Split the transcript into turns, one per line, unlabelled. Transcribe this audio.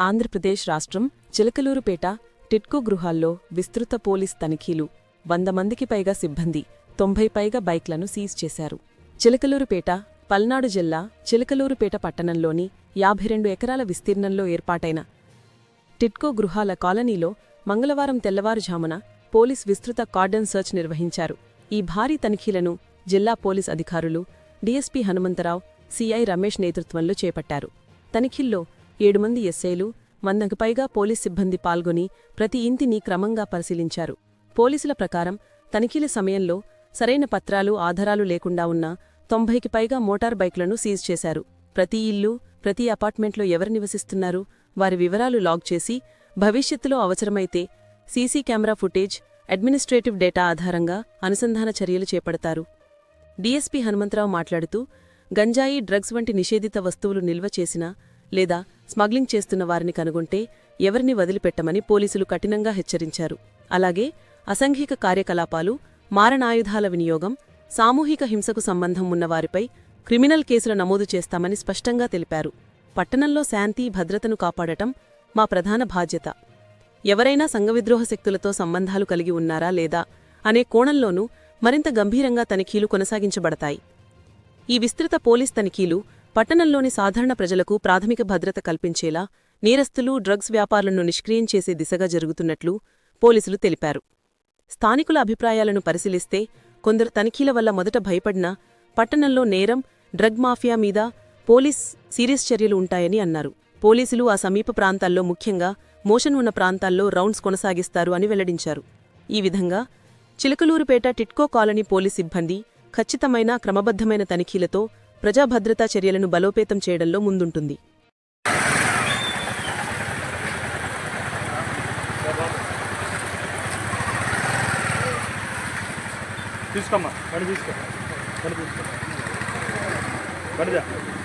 ఆంధ్రప్రదేశ్ రాష్ట్రం చిలకలూరుపేట టిట్కో గృహాల్లో విస్తృత పోలీస్ తనిఖీలు వంద మందికి పైగా సిబ్బంది తొంభై పైగా బైక్లను సీజ్ చేశారు. చిలకలూరుపేట పల్నాడు జిల్లా చిలకలూరుపేట పట్టణంలోని యాభై రెండు ఎకరాల విస్తీర్ణంలో ఏర్పాటైన టిట్కో గృహాల కాలనీలో మంగళవారం తెల్లవారుజామున పోలీస్ విస్తృత కార్డన్ సర్చ్ నిర్వహించారు. ఈ భారీ తనిఖీలను జిల్లా పోలీస్ అధికారులు డీఎస్పీ హనుమంతరావు సిఐ రమేష్ నేతృత్వంలో చేపట్టారు. తనిఖీల్లో ఏడు మంది ఎస్ఐలు వందకు పైగా పోలీస్ సిబ్బంది పాల్గొని ప్రతి ఇంటిని క్రమంగా పరిశీలించారు. పోలీసుల ప్రకారం తనిఖీల సమయంలో సరైన పత్రాలు ఆధారాలు లేకుండా ఉన్న తొంభైకి పైగా మోటార్ బైక్లను సీజ్ చేశారు. ప్రతి ఇల్లు ప్రతి అపార్ట్మెంట్లో ఎవరు నివసిస్తున్నారు వారి వివరాలు లాగ్ చేసి భవిష్యత్తులో అవసరమైతే CC camera footage administrative data ఆధారంగా అనుసంధాన చర్యలు చేపడతారు. డీఎస్పీ హనుమంతరావు మాట్లాడుతూ గంజాయి డ్రగ్స్ వంటి నిషేధిత వస్తువులు నిల్వ చేసినా లేదా స్మగ్లింగ్ చేస్తున్న వారిని కనుగొంటే ఎవరిని వదిలిపెట్టమని పోలీసులు కఠినంగా హెచ్చరించారు. అలాగే అసంఘిక కార్యకలాపాలు మారణాయుధాల వినియోగం సామూహిక హింసకు సంబంధం ఉన్నవారిపై క్రిమినల్ కేసులు నమోదు చేస్తామని స్పష్టంగా తెలిపారు. పట్టణంలో శాంతి భద్రతను కాపాడటం మా ప్రధాన బాధ్యత. ఎవరైనా సంఘవిద్రోహ శక్తులతో సంబంధాలు కలిగి ఉన్నారా లేదా అనే కోణంలోనూ మరింత గంభీరంగా తనిఖీలు కొనసాగించబడతాయి. ఈ విస్తృత పోలీస్ తనిఖీలు పట్టణంలోని సాధారణ ప్రజలకు ప్రాథమిక భద్రత కల్పించేలా నేరస్తులు డ్రగ్స్ వ్యాపారులను నిష్క్రియం చేసే దిశగా జరుగుతున్నట్లు పోలీసులు తెలిపారు. స్థానికుల అభిప్రాయాలను పరిశీలిస్తే కొందరు తనిఖీల వల్ల మొదట భయపడినా పట్టణంలో నేరం డ్రగ్ మాఫియా మీద పోలీస్ సీరియస్ చర్యలు ఉంటాయని అన్నారు. పోలీసులు ఆ సమీప ప్రాంతాల్లో ముఖ్యంగా మోషన్ ఉన్న ప్రాంతాల్లో రౌండ్స్ కొనసాగిస్తారు అని వెల్లడించారు. ఈ విధంగా చిలకలూరుపేట టిట్కో కాలనీ పోలీస్ సిబ్బంది ఖచ్చితమైన క్రమబద్ధమైన తనిఖీలతో ప్రజాభద్రతా చర్యలను బలోపేతం చేయడంలో ముందుంటుంది.
తీసుకోమ్మా. బండి తీసుకో తీసుకో